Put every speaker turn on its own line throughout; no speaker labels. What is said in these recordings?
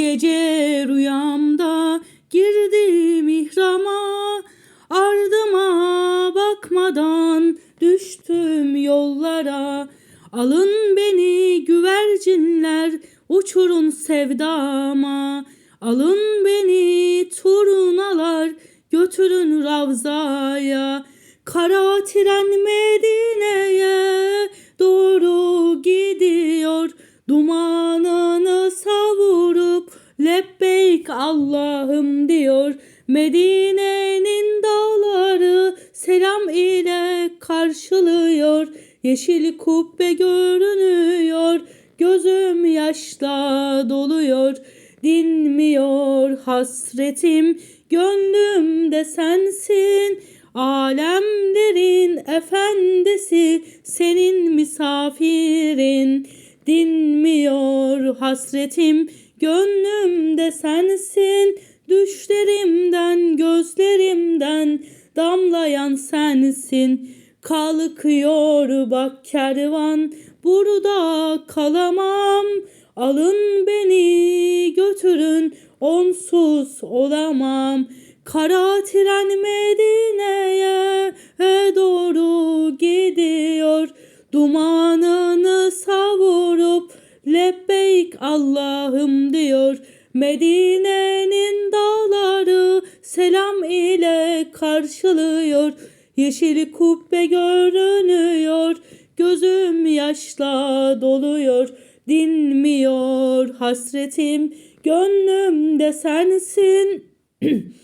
gece rüyamda girdim ihrama Ardıma bakmadan düştüm yollara. Alın beni güvercinler uçurun sevdama. Alın beni turunalar götürün Ravza'ya. Kara tren Medine'ye Allah'ım diyor. Medine'nin dağları selam ile karşılıyor. Yeşil kubbe görünüyor. Gözüm yaşla doluyor. Dinmiyor hasretim. Gönlümde sensin. Alemlerin efendisi. Senin misafirin. Dinmiyor hasretim Gönlümde sensin Düşlerimden gözlerimden Damlayan sensin. Kalkıyor bak kervan Burada kalamam. Alın beni götürün Onsuz olamam. Kara tren Medine'ye doğru gidiyor. Dumanını savurup lebbeyk Allah'ım diyor. Medine'nin dağları selam ile karşılıyor. Yeşil kubbe görünüyor. Gözüm yaşla doluyor. Dinmiyor hasretim. Gönlümde sensin.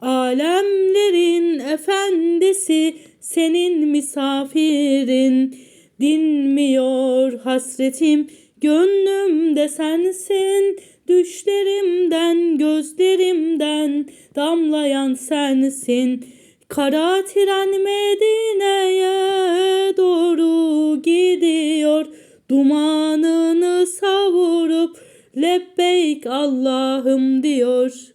Alemlerin efendisi Senin misafirin. Dinmiyor hasretim Gönlümde sensin Düşlerimden gözlerimden Damlayan sensin Kara tren Medine'ye doğru gidiyor Dumanını savurup lebbeyk Allah'ım diyor.